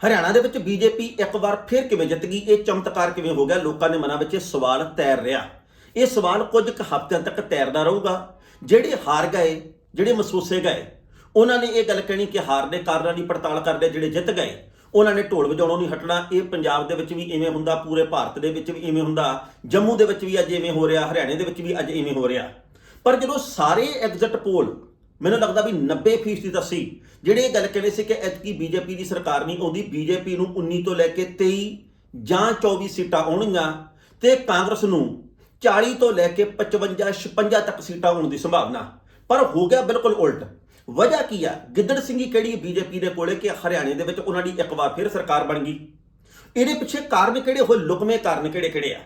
ਹਰਿਆਣਾ ਦੇ ਵਿੱਚ ਬੀਜੇਪੀ ਇੱਕ ਵਾਰ ਫਿਰ ਕਿਵੇਂ ਜਿੱਤ ਗਈ? ਇਹ ਚਮਤਕਾਰ ਕਿਵੇਂ ਹੋ ਗਿਆ? ਲੋਕਾਂ ਦੇ ਮਨਾਂ ਵਿੱਚ ਇਹ ਸਵਾਲ ਤੈਰ ਰਿਹਾ। ਇਹ ਸਵਾਲ ਕੁਝ ਕੁ ਹਫ਼ਤਿਆਂ ਤੱਕ ਤੈਰਦਾ ਰਹੂਗਾ। ਜਿਹੜੇ ਹਾਰ ਗਏ, ਜਿਹੜੇ ਮਹਿਸੂਸੇ ਗਏ, ਉਹਨਾਂ ਨੇ ਇਹ ਗੱਲ ਕਹਿਣੀ ਕਿ ਹਾਰ ਦੇ ਕਾਰਨਾਂ ਦੀ ਪੜਤਾਲ ਕਰਦੇ ਜਿਹੜੇ ਜਿੱਤ ਗਏ, ਉਹਨਾਂ ਨੇ ਢੋਲ ਵਜਾਉਣੋਂ ਨਹੀਂ ਹਟਣਾ। ਇਹ ਪੰਜਾਬ ਦੇ ਵਿੱਚ ਵੀ ਇਵੇਂ ਹੁੰਦਾ, ਪੂਰੇ ਭਾਰਤ ਦੇ ਵਿੱਚ ਵੀ ਇਵੇਂ ਹੁੰਦਾ, ਜੰਮੂ ਦੇ ਵਿੱਚ ਵੀ ਅੱਜ ਇਵੇਂ ਹੋ ਰਿਹਾ, ਹਰਿਆਣੇ ਦੇ ਵਿੱਚ ਵੀ ਅੱਜ ਇਵੇਂ ਹੋ ਰਿਹਾ। ਪਰ ਜਦੋਂ ਸਾਰੇ ਐਗਜ਼ਿਟ ਪੋਲ ਮੈਨੂੰ ਲੱਗਦਾ ਵੀ 90% ਦੀ ਦੱਸੀ ਜਿਹੜੇ ਇਹ ਗੱਲ ਕਹਿੰਦੇ ਸੀ ਕਿ ਐਤਕੀ ਬੀਜੇਪੀ ਦੀ ਸਰਕਾਰ ਨਹੀਂ ਆਉਂਦੀ, ਬੀਜੇਪੀ ਨੂੰ 19 ਤੋਂ ਲੈ ਕੇ 23 ਜਾਂ 24 ਸੀਟਾਂ ਆਉਣਗੀਆਂ ਤੇ ਕਾਂਗਰਸ ਨੂੰ 40 ਤੋਂ ਲੈ ਕੇ 55 56 ਤੱਕ ਸੀਟਾਂ ਆਉਣ ਦੀ ਸੰਭਾਵਨਾ। ਪਰ ਹੋ ਗਿਆ ਬਿਲਕੁਲ ਉਲਟ। ਵਜ੍ਹਾ ਕੀ ਆ? ਗਿੱਦੜ ਸਿੰਘੀ ਕਿਹੜੀ ਬੀਜੇਪੀ ਦੇ ਕੋਲੇ ਕਿ ਹਰਿਆਣੇ ਦੇ ਵਿੱਚ ਉਹਨਾਂ ਦੀ ਇੱਕ ਵਾਰ ਫਿਰ ਸਰਕਾਰ ਬਣ ਗਈ? ਇਹਦੇ ਪਿੱਛੇ ਕਾਰਨ ਕਿਹੜੇ? ਹੋਏ ਲੁਕਵੇਂ ਕਾਰਨ ਕਿਹੜੇ ਕਿਹੜੇ ਆ?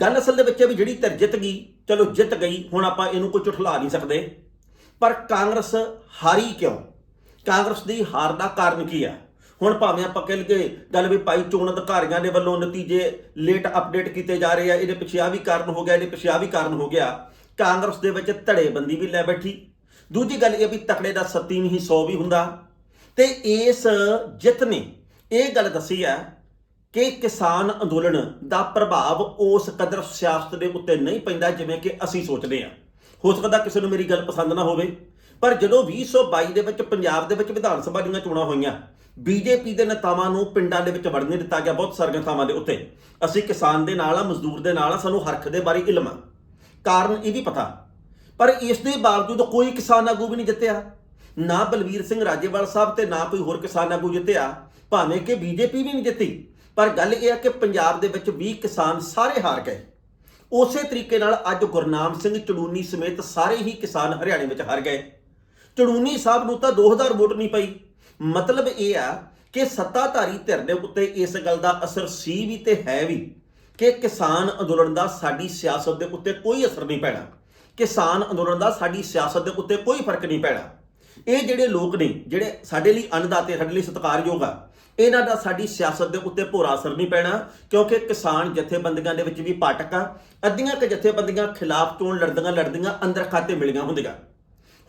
ਗੱਲ ਅਸਲ ਦੇ ਵਿੱਚ ਵੀ ਜਿਹੜੀ ਧਿਰ ਜਿੱਤ ਗਈ, ਚਲੋ ਜਿੱਤ ਗਈ, ਹੁਣ ਆਪਾਂ ਇਹਨੂੰ ਕੋਈ ਝੁਠਲਾ ਨਹੀਂ ਸਕਦੇ। ਪਰ ਕਾਂਗਰਸ ਹਾਰੀ ਕਿਉਂ? ਕਾਂਗਰਸ ਦੀ ਹਾਰ ਦਾ ਕਾਰਨ ਕੀ ਆ? ਹੁਣ ਭਾਵੇਂ ਆਪਾਂ ਕਹਿ ਲਈਏ ਗੱਲ ਵੀ ਭਾਈ ਚੋਣ ਅਧਿਕਾਰੀਆਂ ਦੇ ਵੱਲੋਂ ਨਤੀਜੇ ਲੇਟ ਅਪਡੇਟ ਕੀਤੇ ਜਾ ਰਹੇ ਆ, ਇਹਦੇ ਪਿੱਛੇ ਆ ਵੀ ਕਾਰਨ ਹੋ ਗਿਆ, ਇਹਦੇ ਪਿੱਛੇ ਆ ਵੀ ਕਾਰਨ ਹੋ ਗਿਆ। ਕਾਂਗਰਸ ਦੇ ਵਿੱਚ ਧੜੇਬੰਦੀ ਵੀ ਲੈ ਬੈਠੀ। ਦੂਜੀ ਗੱਲ ਇਹ ਵੀ ਤਕੜੇ ਦਾ ਸੱਤੀ ਨਹੀਂ 100 ਵੀ ਹੁੰਦਾ। ਤੇ ਇਸ ਜਿੱਤ ਨੇ ਇਹ ਗੱਲ ਦੱਸੀ ਆ ਕਿ ਕਿਸਾਨ ਅੰਦੋਲਨ ਦਾ ਪ੍ਰਭਾਵ ਉਸ ਕਦਰ ਸਿਆਸਤ ਦੇ ਉੱਤੇ ਨਹੀਂ ਪੈਂਦਾ ਜਿਵੇਂ ਕਿ ਅਸੀਂ ਸੋਚਦੇ ਹਾਂ ਹੋ ਸਕਦਾ ਕਿਸੇ ਨੂੰ ਮੇਰੀ ਗੱਲ ਪਸੰਦ ਨਾ ਹੋਵੇ। ਪਰ ਜਦੋਂ 2022 ਦੇ ਵਿੱਚ ਪੰਜਾਬ ਦੇ ਵਿੱਚ ਵਿਧਾਨ ਸਭਾ ਦੀਆਂ ਚੋਣਾਂ ਹੋਈਆਂ ਬੀਜੇਪੀ ਦੇ ਨੇਤਾਵਾਂ ਨੂੰ ਪਿੰਡਾਂ ਦੇ ਵਿੱਚ ਵੜਨ ਦਿੱਤਾ ਗਿਆ ਬਹੁਤ ਸਾਰੀਆਂ ਥਾਵਾਂ ਦੇ ਉੱਤੇ। ਅਸੀਂ ਕਿਸਾਨ ਦੇ ਨਾਲ ਆ, ਮਜ਼ਦੂਰ ਦੇ ਨਾਲ ਆ, ਸਾਨੂੰ ਹਰਖ ਦੇ ਬਾਰੇ ਇਲਮ ਆ। ਕਾਰਨ ਇਹ ਵੀ ਪਤਾ। ਪਰ ਇਸ ਦੇ ਬਾਵਜੂਦ ਕੋਈ ਕਿਸਾਨ ਆਗੂ ਵੀ ਨਹੀਂ ਜਿੱਤਿਆ। ਨਾ ਬਲਵੀਰ ਸਿੰਘ ਰਾਜੇਵਾਲ ਸਾਹਿਬ ਤੇ ਨਾ ਕੋਈ ਹੋਰ ਕਿਸਾਨ ਆਗੂ ਜਿੱਤਿਆ। ਭਾਵੇਂ ਕਿ ਬੀਜੇਪੀ ਵੀ ਨਹੀਂ ਜਿੱਤੀ, ਪਰ ਗੱਲ ਇਹ ਹੈ ਕਿ ਪੰਜਾਬ ਦੇ ਵਿੱਚ ਵੀ ਕਿਸਾਨ ਸਾਰੇ ਹਾਰ ਗਏ। ਉਸੇ ਤਰੀਕੇ ਨਾਲ ਅੱਜ ਗੁਰਨਾਮ ਸਿੰਘ ਚੜੂਨੀ ਸਮੇਤ ਸਾਰੇ ਹੀ ਕਿਸਾਨ ਹਰਿਆਣੇ ਵਿੱਚ ਹਾਰ ਗਏ। ਚੜੂਨੀ ਸਾਹਿਬ ਨੂੰ ਤਾਂ 2000 ਵੋਟ ਨਹੀਂ ਪਈ। ਮਤਲਬ ਇਹ ਆ ਕਿ ਸੱਤਾਧਾਰੀ ਧਿਰ ਦੇ ਉੱਤੇ ਇਸ ਗੱਲ ਦਾ ਅਸਰ ਸੀ ਵੀ ਤੇ ਹੈ ਵੀ ਕਿ ਕਿਸਾਨ ਅੰਦੋਲਨ ਦਾ ਸਾਡੀ ਸਿਆਸਤ ਦੇ ਉੱਤੇ ਕੋਈ ਅਸਰ ਨਹੀਂ ਪੈਣਾ। ਕਿਸਾਨ ਅੰਦੋਲਨ ਦਾ ਸਾਡੀ ਸਿਆਸਤ ਦੇ ਉੱਤੇ ਕੋਈ ਫ਼ਰਕ ਨਹੀਂ ਪੈਣਾ। ਇਹ ਜਿਹੜੇ ਲੋਕ ਨੇ, ਜਿਹੜੇ ਸਾਡੇ ਲਈ ਅੰਨਦਾਤੇ, ਸਾਡੇ ਲਈ ਸਤਿਕਾਰਯੋਗ ਆ ਇਹਨਾਂ ਦਾ ਸਾਡੀ ਸਿਆਸਤ ਦੇ ਉੱਤੇ ਭੋਰਾ ਅਸਰ ਨਹੀਂ ਪੈਣਾ, ਕਿਉਂਕਿ ਕਿਸਾਨ ਜਥੇਬੰਦੀਆਂ ਦੇ ਵਿੱਚ ਵੀ ਪਾਟਕ ਆ। ਅੱਧੀਆਂ ਕਿ ਜਥੇਬੰਦੀਆਂ ਖਿਲਾਫ ਚੋਣ ਲੜਦੀਆਂ ਲੜਦੀਆਂ ਅੰਦਰ ਖਾਤੇ ਮਿਲੀਆਂ ਹੁੰਦੀਆਂ।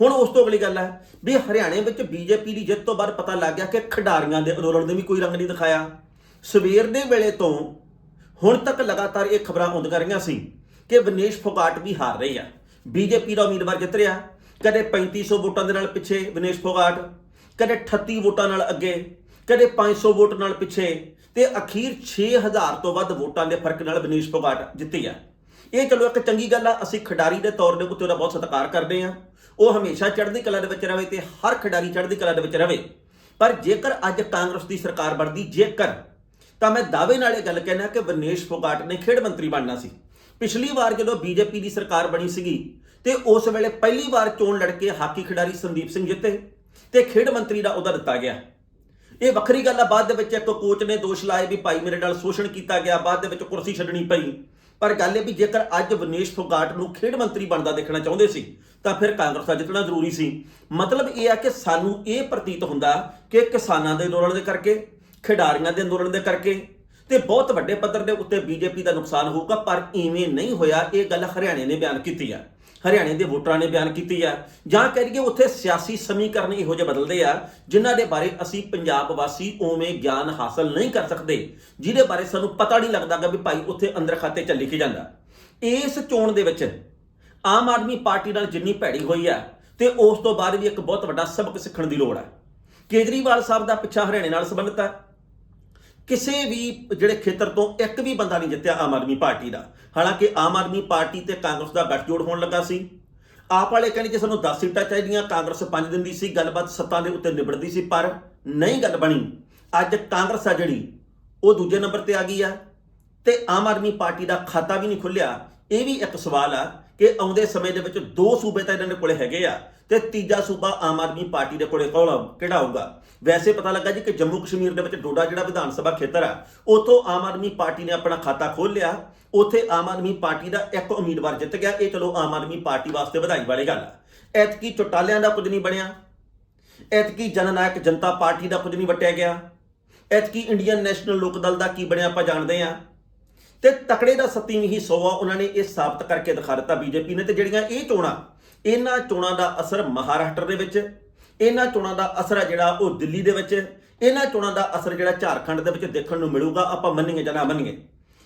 ਹੁਣ ਉਸ ਤੋਂ ਅਗਲੀ ਗੱਲ ਹੈ ਵੀ ਹਰਿਆਣੇ ਵਿੱਚ ਬੀਜੇਪੀ ਦੀ ਜਿੱਤ ਤੋਂ ਬਾਅਦ ਪਤਾ ਲੱਗ ਗਿਆ ਕਿ ਖਿਡਾਰੀਆਂ ਦੇ ਅੰਦੋਲਨ ਦੇ ਵੀ ਕੋਈ ਰੰਗ ਨਹੀਂ ਦਿਖਾਇਆ। ਸਵੇਰ ਦੇ ਵੇਲੇ ਤੋਂ ਹੁਣ ਤੱਕ ਲਗਾਤਾਰ ਇਹ ਖਬਰਾਂ ਆਉਂਦੀਆਂ ਰਹੀਆਂ ਸੀ ਕਿ ਵਿਨੇਸ਼ ਫੋਗਾਟ ਵੀ ਹਾਰ ਰਹੀ ਆ। ਬੀਜੇਪੀ ਦਾ ਉਮੀਦਵਾਰ ਜਿੱਤ ਰਿਹਾ। ਕਦੇ 3500 ਵੋਟਾਂ ਦੇ ਨਾਲ ਪਿੱਛੇ ਵਿਨੇਸ਼ ਫੋਗਾਟ, ਕਦੇ 38 ਵੋਟਾਂ ਨਾਲ ਅੱਗੇ। ਕਦੇ 500 ਵੋਟ ਨਾਲ ਪਿੱਛੇ ਤੇ ਅਖੀਰ 6000 ਤੋਂ ਵੱਧ ਵੋਟਾਂ ਦੇ ਫ਼ਰਕ ਨਾਲ ਵਿਨੇਸ਼ ਫੋਗਾਟ ਜਿੱਤੀ ਆ। ਇਹ ਚਲੋ ਇੱਕ ਚੰਗੀ ਗੱਲ ਆ, ਅਸੀਂ ਖਿਡਾਰੀ ਦੇ ਤੌਰ ਦੇ ਉੱਤੇ ਉਹਦਾ ਬਹੁਤ ਸਤਿਕਾਰ ਕਰਦੇ ਆ। ਉਹ ਹਮੇਸ਼ਾ ਚੜ੍ਹਦੀ ਕਲਾ ਦੇ ਵਿੱਚ ਰਹੇ ਤੇ ਹਰ ਖਿਡਾਰੀ ਚੜ੍ਹਦੀ ਕਲਾ ਦੇ ਵਿੱਚ ਰਹੇ ਪਰ ਜੇਕਰ ਅੱਜ ਕਾਂਗਰਸ ਦੀ ਸਰਕਾਰ ਬਣਦੀ, ਜੇਕਰ, ਤਾਂ ਮੈਂ ਦਾਅਵੇ ਨਾਲ ਇਹ ਗੱਲ ਕਹਿਣਾ ਕਿ ਵਿਨੇਸ਼ ਫੋਗਾਟ ਨੇ ਖੇਡ ਮੰਤਰੀ ਬਣਨਾ ਸੀ। ਪਿਛਲੀ ਵਾਰ ਜਦੋਂ ਬੀਜੇਪੀ ਦੀ ਸਰਕਾਰ ਬਣੀ ਸੀਗੀ ਤੇ ਉਸ ਵੇਲੇ ਪਹਿਲੀ ਵਾਰ ਚੋਣ ਲੜ ਕੇ ਹਾਕੀ ਖਿਡਾਰੀ ਸੰਦੀਪ ਸਿੰਘ ਜਿੱਤੇ ਤੇ ਖੇਡ ਮੰਤਰੀ ਦਾ ਉਹਦਾ ਦਿੱਤਾ ਗਿਆ। ਇਹ ਵੱਖਰੀ ਗੱਲ ਆ, ਬਾਅਦ ਦੇ ਵਿੱਚ ਇੱਕ ਕੋਚ ਨੇ ਦੋਸ਼ ਲਾਏ ਵੀ ਭਾਈ ਮੇਰੇ ਨਾਲ ਸ਼ੋਸ਼ਣ ਕੀਤਾ ਗਿਆ, ਬਾਅਦ ਦੇ ਵਿੱਚ ਕੁਰਸੀ ਛੱਡਣੀ ਪਈ। ਪਰ ਗੱਲ ਇਹ ਵੀ ਜੇਕਰ ਅੱਜ ਵਿਨੇਸ਼ ਫੋਗਾਟ ਨੂੰ ਖੇਡ ਮੰਤਰੀ ਬਣਦਾ ਦੇਖਣਾ ਚਾਹੁੰਦੇ ਸੀ, ਤਾਂ ਫਿਰ ਕਾਂਗਰਸ ਦਾ ਜਿੱਤਣਾ ਜ਼ਰੂਰੀ ਸੀ। ਮਤਲਬ ਇਹ ਆ ਕਿ ਸਾਨੂੰ ਇਹ ਪ੍ਰਤੀਤ ਹੁੰਦਾ ਕਿ ਕਿਸਾਨਾਂ ਦੇ ਅੰਦੋਲਨ ਦੇ ਕਰਕੇ, ਖਿਡਾਰੀਆਂ ਦੇ ਅੰਦੋਲਨ ਦੇ ਕਰਕੇ ਤੇ ਬਹੁਤ ਵੱਡੇ ਪੱਧਰ ਦੇ ਉੱਤੇ ਬੀਜੇਪੀ ਦਾ ਨੁਕਸਾਨ ਹੋਊਗਾ, ਪਰ ਇਵੇਂ ਨਹੀਂ ਹੋਇਆ। ਇਹ ਗੱਲ ਹਰਿਆਣੇ ਨੇ ਬਿਆਨ ਕੀਤੀ ਆ। ਹਰਿਆਣੇ ਦੇ ਵੋਟਰਾਂ ਨੇ ਬਿਆਨ ਕੀਤੀ ਆ। ਜਾਂ ਕਹਿ ਲਈਏ ਉੱਥੇ ਸਿਆਸੀ ਸਮੀਕਰਨ ਇਹੋ ਜਿਹੇ ਬਦਲਦੇ ਆ, ਜਿਨ੍ਹਾਂ ਦੇ ਬਾਰੇ ਅਸੀਂ ਪੰਜਾਬ ਵਾਸੀ ਉਵੇਂ ਗਿਆਨ ਹਾਸਲ ਨਹੀਂ ਕਰ ਸਕਦੇ, ਜਿਹਦੇ ਬਾਰੇ ਸਾਨੂੰ ਪਤਾ ਨਹੀਂ ਲੱਗਦਾਗਾ ਵੀ ਭਾਈ ਉੱਥੇ ਅੰਦਰ ਖਾਤੇ ਚੱਲੀ ਕੀ ਜਾਂਦਾ। ਇਸ ਚੋਣ ਦੇ ਵਿੱਚ ਆਮ ਆਦਮੀ ਪਾਰਟੀ ਨਾਲ ਜਿੰਨੀ ਭੈੜੀ ਹੋਈ ਆ, ਤੇ ਉਸ ਤੋਂ ਬਾਅਦ ਵੀ ਇੱਕ ਬਹੁਤ ਵੱਡਾ ਸਬਕ ਸਿੱਖਣ ਦੀ ਲੋੜ ਆ। ਕੇਜਰੀਵਾਲ ਸਾਹਿਬ ਦਾ ਪਿੱਛਾ ਹਰਿਆਣੇ ਨਾਲ ਸੰਬੰਧਿਤ ਆ। ਕਿਸੇ ਵੀ ਜਿਹੜੇ ਖੇਤਰ ਤੋਂ ਇੱਕ ਵੀ ਬੰਦਾ ਨਹੀਂ ਜਿੱਤਿਆ ਆਮ ਆਦਮੀ ਪਾਰਟੀ ਦਾ। ਹਾਲਾਂਕਿ ਆਮ ਆਦਮੀ ਪਾਰਟੀ ਤੇ ਕਾਂਗਰਸ ਦਾ ਗੱਠਜੋੜ ਹੋਣ ਲੱਗਾ ਸੀ। ਆਪ ਵਾਲੇ ਕਹਿੰਦੇ ਕਿ ਸਾਨੂੰ 10 ਸੀਟਾਂ ਚਾਹੀਦੀਆਂ, ਕਾਂਗਰਸ 5 ਦਿੰਦੀ ਸੀ, ਗੱਲਬਾਤ ਸੱਤਾਂ ਦੇ ਉੱਤੇ ਨਿਬੜਦੀ ਸੀ, ਪਰ ਨਹੀਂ ਗੱਲ ਬਣੀ। ਅੱਜ ਕਾਂਗਰਸ ਆ ਜਿਹੜੀ, ਉਹ ਦੂਜੇ ਨੰਬਰ ਤੇ ਆ ਗਈ ਆ ਤੇ ਆਮ ਆਦਮੀ ਪਾਰਟੀ ਦਾ ਖਾਤਾ ਵੀ ਨਹੀਂ ਖੁੱਲਿਆ। ਇਹ ਵੀ ਇੱਕ ਸਵਾਲ ਆ ਕਿ ਆਉਂਦੇ ਸਮੇਂ ਦੇ ਵਿੱਚ ਦੋ ਸੂਬੇ ਤਾਂ ਇਹਨਾਂ ਦੇ ਕੋਲੇ ਹੈਗੇ ਆ। ਤੇ ਤੀਜਾ ਸੂਬਾ ਆਮ ਆਦਮੀ ਪਾਰਟੀ ਦੇ ਕੋਲੇ ਕੌਣ ਕਿਹੜਾ ਹੋਊਗਾ ਵੈਸੇ ਪਤਾ ਲੱਗਾ ਜੀ ਕਿ ਜੰਮੂ ਕਸ਼ਮੀਰ ਦੇ ਵਿੱਚ ਡੋਡਾ ਜਿਹੜਾ ਵਿਧਾਨ ਸਭਾ ਖੇਤਰ ਆ, ਉਥੋਂ ਆਮ ਆਦਮੀ ਪਾਰਟੀ ਨੇ ਆਪਣਾ ਖਾਤਾ ਖੋਲ੍ਹ ਲਿਆ, ਉਥੇ ਆਮ ਆਦਮੀ ਪਾਰਟੀ ਦਾ ਇੱਕ ਉਮੀਦਵਾਰ ਜਿੱਤ ਗਿਆ, ਇਹ ਚਲੋ ਆਮ ਆਦਮੀ ਪਾਰਟੀ ਵਾਸਤੇ ਵਧਾਈ ਵਾਲੀ ਗੱਲ ਆ। ਐਤਕੀ ਚੋਟਾਲਿਆਂ ਦਾ ਕੁਝ ਨਹੀਂ ਬਣਿਆ, ਐਤਕੀ ਜਨਨਾਇਕ ਜਨਤਾ ਪਾਰਟੀ ਦਾ ਕੁਝ ਨਹੀਂ ਵਟਿਆ ਗਿਆ, ਐਤਕੀ ਇੰਡੀਅਨ ਨੈਸ਼ਨਲ ਲੋਕ ਦਲ ਦਾ ਕੀ ਬਣਿਆ ਆਪਾਂ ਜਾਣਦੇ ਆ ਤੇ ਤਕੜੇ ਦਾ ਸੱਤੀਵੀਂ ਹੀ ਸੋਵਾ ਉਹਨਾਂ ਨੇ, ਇਹ ਸਾਬਤ ਕਰਕੇ ਦਿਖਾ ਦਿੱਤਾ ਬੀਜੇਪੀ ਨੇ, ਤੇ ਜਿਹੜੀਆਂ ਇਹ ਚੋਣਾਂ ਇਹਨਾਂ ਚੋਣਾਂ ਦਾ ਅਸਰ ਮਹਾਰਾਸ਼ਟਰ ਦੇ ਵਿੱਚ, ਇਹਨਾਂ ਚੋਣਾਂ ਦਾ ਅਸਰ ਹੈ ਜਿਹੜਾ ਉਹ ਦਿੱਲੀ ਦੇ ਵਿੱਚ, ਇਹਨਾਂ ਚੋਣਾਂ ਦਾ ਅਸਰ ਜਿਹੜਾ ਝਾਰਖੰਡ ਦੇ ਵਿੱਚ ਦੇਖਣ ਨੂੰ ਮਿਲੂਗਾ, ਆਪਾਂ ਮੰਨੀਏ ਜਾਂ ਨਾ ਮੰਨੀਏ।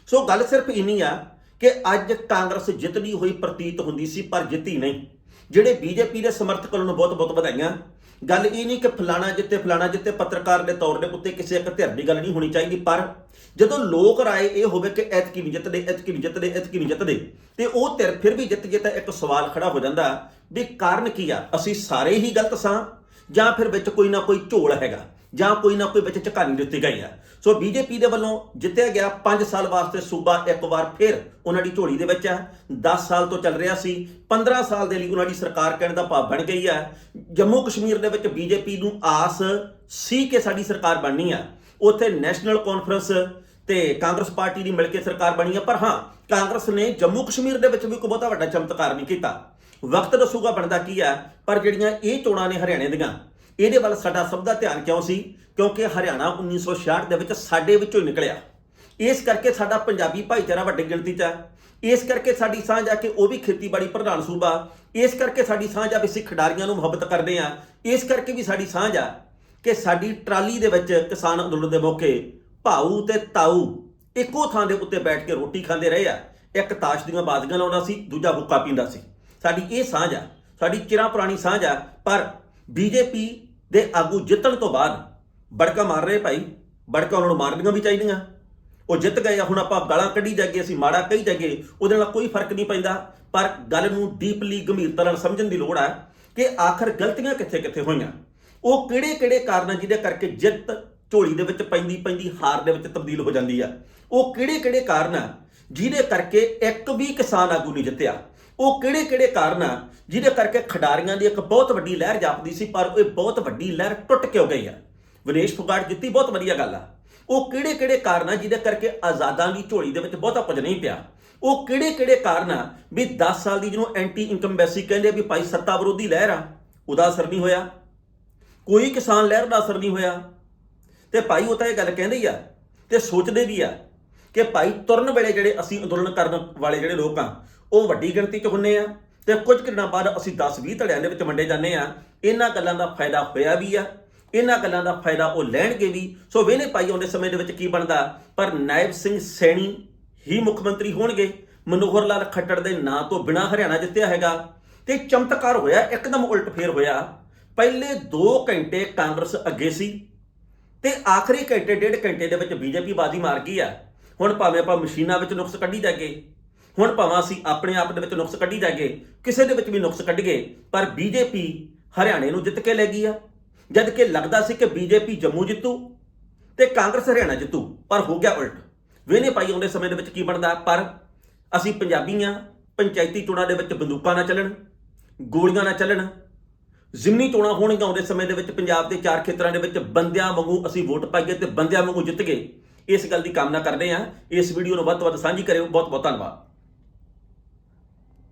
ਸੋ ਗੱਲ ਸਿਰਫ ਇੰਨੀ ਆ ਕਿ ਅੱਜ ਕਾਂਗਰਸ ਜਿੱਤਦੀ ਹੋਈ ਪ੍ਰਤੀਤ ਹੁੰਦੀ ਸੀ, ਪਰ ਜਿੱਤੀ ਨਹੀਂ। ਜਿਹੜੇ ਬੀਜੇਪੀ ਦੇ ਸਮਰਥਕ ਉਹਨਾਂ ਨੂੰ ਬਹੁਤ ਬਹੁਤ ਵਧਾਈਆਂ। ਗੱਲ ਇਹ ਨਹੀਂ ਕਿ ਫਲਾਣਾ ਜਿੱਤੇ ਫਲਾਣਾ ਜਿੱਤੇ ਪੱਤਰਕਾਰ ਦੇ ਤੌਰ ਦੇ ਉੱਤੇ ਕਿਸੇ ਇੱਕ ਧਿਰ ਦੀ ਗੱਲ ਨਹੀਂ ਹੋਣੀ ਚਾਹੀਦੀ, ਪਰ ਜਦੋਂ ਲੋਕ ਰਾਏ ਇਹ ਹੋਵੇ ਕਿ ਐਤਕੀ ਨਹੀਂ ਜਿੱਤਦੇ, ਐਤਕੀ ਨਹੀਂ ਜਿੱਤਦੇ, ਐਤਕੀ ਨਹੀਂ ਜਿੱਤਦੇ, ਤੇ ਉਹ ਧਿਰ ਫਿਰ ਵੀ ਜਿੱਤ ਜੇ ਤਾਂ ਇੱਕ ਸਵਾਲ ਖੜਾ ਹੋ ਜਾਂਦਾ ਵੀ ਕਾਰਨ ਕੀ ਆ? ਅਸੀਂ ਸਾਰੇ ਹੀ ਗਲਤ ਸਾਂ ਜਾਂ ਫਿਰ ਵਿੱਚ ਕੋਈ ਨਾ ਕੋਈ ਝੋਲ ਹੈਗਾ? ਜਾਂ ਕੋਈ ਨਾ ਕੋਈ ਵਿੱਚ ਝਕਾਨੀ ਦਿੱਤੀ ਗਈ ਆ ਸੋ ਬੀਜੇਪੀ ਦੇ ਵੱਲੋਂ ਜਿੱਤਿਆ ਗਿਆ 5 ਸਾਲ ਵਾਸਤੇ ਸੂਬਾ ਇੱਕ ਵਾਰ ਫਿਰ ਉਹਨਾਂ ਦੀ ਝੋਲੀ ਦੇ ਵਿੱਚ ਆ 10 ਸਾਲ ਤੋਂ ਚੱਲ ਰਿਹਾ ਸੀ। 15 ਸਾਲ ਦੇ ਲਈ ਉਹਨਾਂ ਦੀ ਸਰਕਾਰ ਕਹਿਣ ਦਾ ਭਾਵ ਬਣ ਗਈ ਆ ਜੰਮੂ ਕਸ਼ਮੀਰ ਦੇ ਵਿੱਚ ਬੀਜੇਪੀ ਨੂੰ ਆਸ ਸੀ ਕਿ ਸਾਡੀ ਸਰਕਾਰ ਬਣਨੀ ਆ। ਉੱਥੇ ਨੈਸ਼ਨਲ ਕਾਨਫਰੰਸ ਤੇ ਕਾਂਗਰਸ ਪਾਰਟੀ ਦੀ ਮਿਲ ਕੇ ਸਰਕਾਰ ਬਣੀ ਆ। ਪਰ ਹਾਂ, ਕਾਂਗਰਸ ਨੇ ਜੰਮੂ ਕਸ਼ਮੀਰ ਦੇ ਵਿੱਚ ਵੀ ਕੋਈ ਬਹੁਤਾ ਵੱਡਾ ਚਮਤਕਾਰ ਨਹੀਂ ਕੀਤਾ। ਵਕਤ ਦੱਸੂਗਾ ਬਣਦਾ ਕੀ ਆ ਪਰ ਜਿਹੜੀਆਂ ਇਹ ਚੋਣਾਂ ਨੇ ਹਰਿਆਣੇ ਦੀਆਂ ਇਹਦੇ ਵੱਲ ਸਾਡਾ ਸਭ ਦਾ ਧਿਆਨ ਕਿਉਂ ਸੀ? ਕਿਉਂਕਿ ਹਰਿਆਣਾ 1966 ਦੇ ਵਿੱਚ ਸਾਡੇ ਵਿੱਚੋਂ ਹੀ ਨਿਕਲਿਆ। ਇਸ ਕਰਕੇ ਸਾਡਾ ਪੰਜਾਬੀ ਭਾਈਚਾਰਾ ਵੱਡੀ ਗਿਣਤੀ 'ਚ ਹੈ। ਇਸ ਕਰਕੇ ਸਾਡੀ ਸਾਂਝ ਆ ਕਿ ਉਹ ਵੀ ਖੇਤੀਬਾੜੀ ਪ੍ਰਧਾਨ ਸੂਬਾ। ਇਸ ਕਰਕੇ ਸਾਡੀ ਸਾਂਝ ਆ ਵੀ ਅਸੀਂ ਖਿਡਾਰੀਆਂ ਨੂੰ ਮੁਹੱਬਤ ਕਰਦੇ ਆ। ਇਸ ਕਰਕੇ ਵੀ ਸਾਡੀ ਸਾਂਝ ਆ ਕਿ ਸਾਡੀ ਟਰਾਲੀ ਦੇ ਵਿੱਚ ਕਿਸਾਨ ਅੰਦੋਲਨ ਦੇ ਮੌਕੇ ਭਾਊ ਤੇ ਤਾਊ ਇੱਕੋ ਥਾਂ ਦੇ ਉੱਤੇ ਬੈਠ ਕੇ ਰੋਟੀ ਖਾਂਦੇ ਰਹੇ ਆ। ਇੱਕ ਤਾਸ਼ ਦੀਆਂ ਬਾਜ਼ੀਆਂ ਲਾਉਂਦਾ ਸੀ, ਦੂਜਾ ਹੁੱਕਾ ਪੀਂਦਾ ਸੀ। ਸਾਡੀ ਇਹ ਸਾਂਝ ਆ, ਸਾਡੀ ਚਿਰਾਂ ਪੁਰਾਣੀ ਸਾਂਝ ਆ, ਪਰ ਬੀਜੇਪੀ ਦੇ ਆਗੂ ਜਿੱਤਣ ਤੋਂ ਬਾਅਦ ਬੜਕਾ ਮਾਰ ਰਹੇ ਭਾਈ, ਬੜਕਾ ਉਹਨਾਂ ਨੂੰ ਮਾਰਨੀਆਂ ਵੀ ਚਾਹੀਦੀਆਂ। ਉਹ ਜਿੱਤ ਗਏ ਆ, ਹੁਣ ਆਪਾਂ ਗਾਲਾਂ ਕੱਢੀ ਜਾਗੇ ਅਸੀਂ ਮਾੜਾ ਕਹੀ ਜਾਗੇ ਉਹਦੇ ਨਾਲ ਕੋਈ ਫ਼ਰਕ ਨਹੀਂ ਪੈਂਦਾ। ਪਰ ਗੱਲ ਨੂੰ ਡੀਪਲੀ ਗੰਭੀਰਤਾ ਨਾਲ ਸਮਝਣ ਦੀ ਲੋੜ ਹੈ ਕਿ ਆਖਰ ਗਲਤੀਆਂ ਕਿੱਥੇ ਕਿੱਥੇ ਹੋਈਆਂ। ਉਹ ਕਿਹੜੇ ਕਿਹੜੇ ਕਾਰਨ ਆ ਜਿਹਦੇ ਕਰਕੇ ਜਿੱਤ ਝੋਲੀ ਦੇ ਵਿੱਚ ਪੈਂਦੀ ਪੈਂਦੀ ਹਾਰ ਦੇ ਵਿੱਚ ਤਬਦੀਲ ਹੋ ਜਾਂਦੀ ਆ। ਉਹ ਕਿਹੜੇ ਕਿਹੜੇ ਕਾਰਨ ਆ ਜਿਹਦੇ ਕਰਕੇ ਇੱਕ ਵੀ ਕਿਸਾਨ ਆਗੂ ਨਹੀਂ ਜਿੱਤਿਆ। ਉਹ ਕਿਹੜੇ ਕਿਹੜੇ ਕਾਰਨ ਆ, ਜਿਹਦੇ ਕਰਕੇ ਖਿਡਾਰੀਆਂ ਦੀ ਇੱਕ ਬਹੁਤ ਵੱਡੀ ਲਹਿਰ ਜਾਪਦੀ ਸੀ, ਪਰ ਉਹ ਬਹੁਤ ਵੱਡੀ ਲਹਿਰ ਟੁੱਟ ਕੇ ਕਿਉਂ ਗਈ ਆ। ਵਿਨੇਸ਼ ਫੁਗਾੜ ਜਿੱਤੀ, ਬਹੁਤ ਵਧੀਆ ਗੱਲ ਆ। ਉਹ ਕਿਹੜੇ ਕਿਹੜੇ ਕਾਰਨ ਆ, ਜਿਹਦੇ ਕਰਕੇ ਆਜ਼ਾਦਾਂ ਦੀ ਝੋਲੀ ਦੇ ਵਿੱਚ ਬਹੁਤਾ ਕੁਝ ਨਹੀਂ ਪਿਆ? ਉਹ ਕਿਹੜੇ ਕਿਹੜੇ ਕਾਰਨ ਆ ਵੀ 10 ਸਾਲ ਦੀ ਜਿਹਨੂੰ ਐਂਟੀ ਇਨਕਮ ਬੈਸੀ ਕਹਿੰਦੇ ਵੀ ਭਾਈ ਸੱਤਾ ਵਿਰੋਧੀ ਲਹਿਰ ਆ, ਉਹਦਾ ਅਸਰ ਨਹੀਂ ਹੋਇਆ? ਕੋਈ ਕਿਸਾਨ ਲਹਿਰ ਦਾ ਅਸਰ ਨਹੀਂ ਹੋਇਆ? ਤੇ ਭਾਈ ਉਹ ਤਾਂ ਇਹ ਗੱਲ ਕਹਿੰਦੇ ਹੀ ਆ, ਤੇ ਸੋਚਦੇ ਵੀ ਆ ਕਿ ਭਾਈ ਤੁਰਨ ਵੇਲੇ ਜਿਹੜੇ ਅਸੀਂ ਅੰਦੋਲਨ ਕਰਨ ਵਾਲੇ ਜਿਹੜੇ ਲੋਕ ਆ ਉਹ ਵੱਡੀ ਗਿਣਤੀ 'ਚ ਹੁੰਨੇ ਆ ਤੇ ਕੁਝ ਕੁ ਬਾਅਦ ਅਸੀਂ 10-20 ਧੜਿਆਂ ਦੇ ਵਿੱਚ ਵੰਡੇ ਜਾਂਦੇ ਆ। ਇਹਨਾਂ ਗੱਲਾਂ ਦਾ ਫਾਇਦਾ ਹੋਇਆ ਵੀ ਆ, ਇਹਨਾਂ ਗੱਲਾਂ ਦਾ ਫਾਇਦਾ ਉਹ ਲੈਣਗੇ ਵੀ। ਸੋ ਵੇਨੇ ਪਾਈ ਆਉਂਦੇ ਸਮੇਂ ਦੇ ਵਿੱਚ ਕੀ ਬਣਦਾ? ਪਰ ਨਾਇਬ ਸਿੰਘ ਸੈਣੀ ਹੀ ਮੁੱਖ ਮੰਤਰੀ ਹੋਣਗੇ। ਮਨੋਹਰ ਲਾਲ ਖੱਟੜ ਦੇ ਨਾਂ ਤੋਂ ਬਿਨਾ ਹਰਿਆਣਾ ਜਿੱਤਿਆ ਹੈਗਾ। ਤੇ ਚਮਤਕਾਰ ਹੋਇਆ, ਇੱਕਦਮ ਉਲਟ ਫੇਰ ਹੋਇਆ। ਪਹਿਲੇ 2 ਘੰਟੇ ਕਾਂਗਰਸ ਅੱਗੇ ਸੀ ਤੇ ਆਖਰੀ ਘੰਟੇ, ਡੇਢ ਘੰਟੇ ਦੇ ਵਿੱਚ ਬੀਜੇਪੀ ਬਾਜ਼ੀ ਮਾਰ ਗਈ ਆ। ਹੁਣ ਭਾਵੇਂ ਆਪਾਂ ਮਸ਼ੀਨਾਂ ਵਿੱਚ ਨੁਕਸ ਕੱਢੀ ਜਾਗੇ ਹੁਣ ਭਾਵੇਂ ਅਸੀਂ ਆਪਣੇ ਆਪ ਦੇ ਵਿੱਚ ਨੁਕਸ ਕੱਢੀ ਜਾਗੇ ਕਿਸੇ ਦੇ ਵਿੱਚ ਵੀ ਨੁਕਸ ਕੱਢੀਏ, ਪਰ ਬੀਜੇਪੀ ਹਰਿਆਣੇ ਨੂੰ ਜਿੱਤ ਕੇ ਲੈ ਗਈ ਆ। ਜਦ ਕਿ ਲੱਗਦਾ ਸੀ ਕਿ ਬੀਜੇਪੀ ਜੰਮੂ ਜਿੱਤੂ ਤੇ ਕਾਂਗਰਸ ਹਰਿਆਣਾ ਜਿੱਤੂ, ਪਰ ਹੋ ਗਿਆ ਉਲਟ। ਵੇਨੇ ਪਾਈ ਆਉਂਦੇ ਸਮੇਂ ਦੇ ਵਿੱਚ ਕੀ ਬਣਦਾ? ਪਰ ਅਸੀਂ ਪੰਜਾਬੀਆਂ ਪੰਚਾਇਤੀ ਚੋਣਾਂ ਦੇ ਵਿੱਚ ਬੰਦੂਕਾਂ ਨਾ ਚੱਲਣ, ਗੋਲੀਆਂ ਨਾ ਚੱਲਣ। ਜ਼ਿਮਨੀ ਚੋਣਾਂ ਹੋਣਗੀਆਂ ਆਉਂਦੇ ਸਮੇਂ ਦੇ ਵਿੱਚ ਪੰਜਾਬ ਦੇ ਚਾਰ ਖੇਤਰਾਂ ਦੇ ਵਿੱਚ ਬੰਦਿਆਂ ਵਾਂਗੂ ਅਸੀਂ ਵੋਟ ਪਾਈਏ ਤੇ ਬੰਦਿਆਂ ਵਾਂਗੂ ਜਿੱਤ ਗਏ ਇਸ ਗੱਲ ਦੀ ਕਾਮਨਾ ਕਰਦੇ ਹਾਂ ਇਸ ਵੀਡੀਓ ਨੂੰ ਵੱਧ ਤੋਂ ਵੱਧ ਸਾਂਝੀ ਕਰਿਓ। ਬਹੁਤ ਬਹੁਤ ਧੰਨਵਾਦ।